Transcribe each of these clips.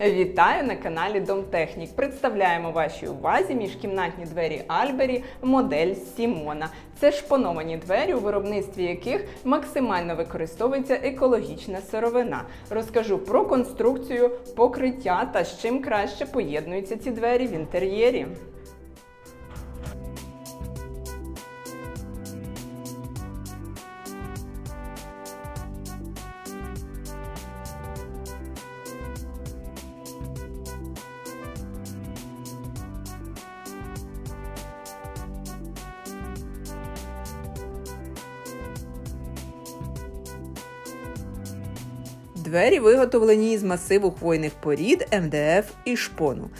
Вітаю на каналі Домтехнік. Представляємо вашій увазі міжкімнатні двері Альбері модель Сімона. Це шпоновані двері, у виробництві яких максимально використовується екологічна сировина. Розкажу про конструкцію, покриття та з чим краще поєднуються ці двері в інтер'єрі. Двері виготовлені із масиву хвойних порід МДФ і шпону.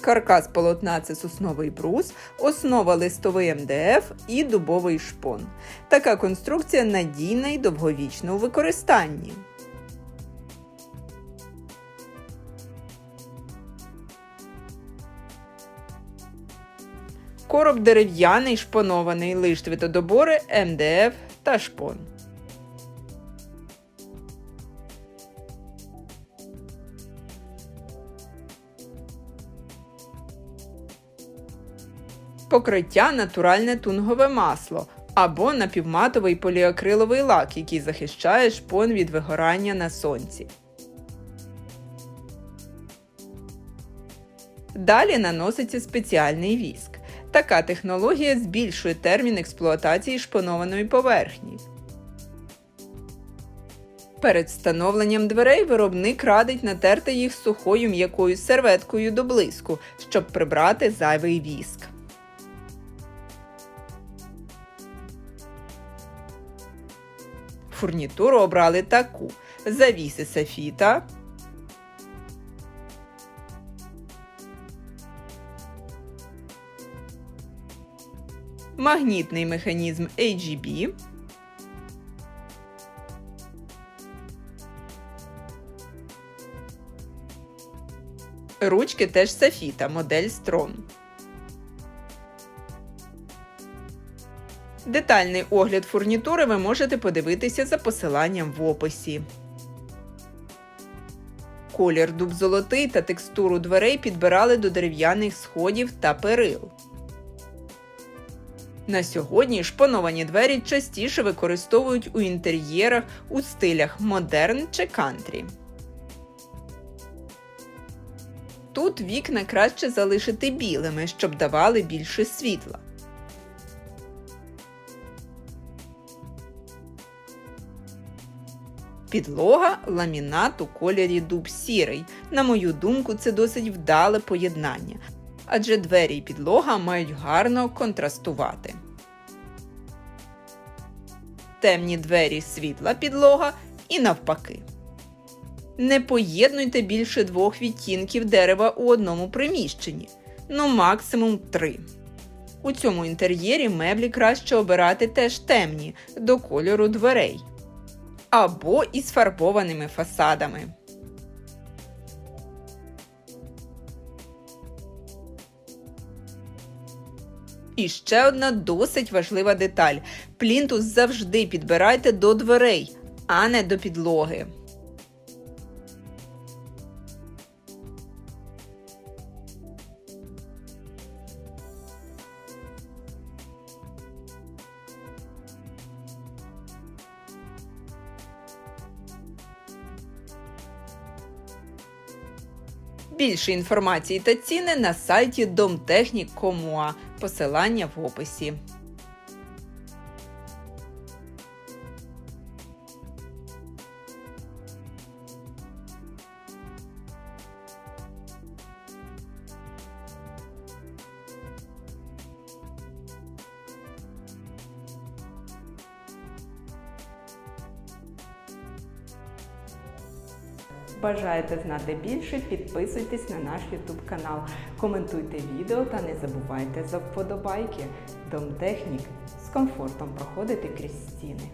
Каркас полотна це сосновий брус, основа листовий МДФ і дубовий шпон. Така конструкція надійна і довговічна у використанні. Короб дерев'яний, шпонований, лиштвітодобори, МДФ та шпон. Покриття натуральне тунгове масло або напівматовий поліакриловий лак, який захищає шпон від вигорання на сонці. Далі наноситься спеціальний віск. Така технологія збільшує термін експлуатації шпонованої поверхні. Перед встановленням дверей виробник радить натерти їх сухою м'якою серветкою до блиску, щоб прибрати зайвий віск. Фурнітуру обрали таку: завіси софіта, магнітний механізм AGB, ручки теж софіта, модель Strong. Детальний огляд фурнітури ви можете подивитися за посиланням в описі. Колір дуб золотий та текстуру дверей підбирали до дерев'яних сходів та перил. На сьогодні шпоновані двері частіше використовують у інтер'єрах у стилях модерн чи кантрі. Тут вікна краще залишити білими, щоб давали більше світла. Підлога ламінат у кольорі дуб сірий. На мою думку, це досить вдале поєднання, адже двері і підлога мають гарно контрастувати. Темні двері світла підлога і навпаки. Не поєднуйте більше двох відтінків дерева у одному приміщенні, ну максимум три. У цьому інтер'єрі меблі краще обирати теж темні до кольору дверей або із фарбованими фасадами. І ще одна досить важлива деталь: плінтус завжди підбирайте до дверей, а не до підлоги. Більше інформації та ціни на сайті Домтехнік.com.ua. Посилання в описі. Бажаєте знати більше? Підписуйтесь на наш YouTube канал, коментуйте відео та не забувайте за вподобайки. Домтехнік з комфортом проходити крізь стіни.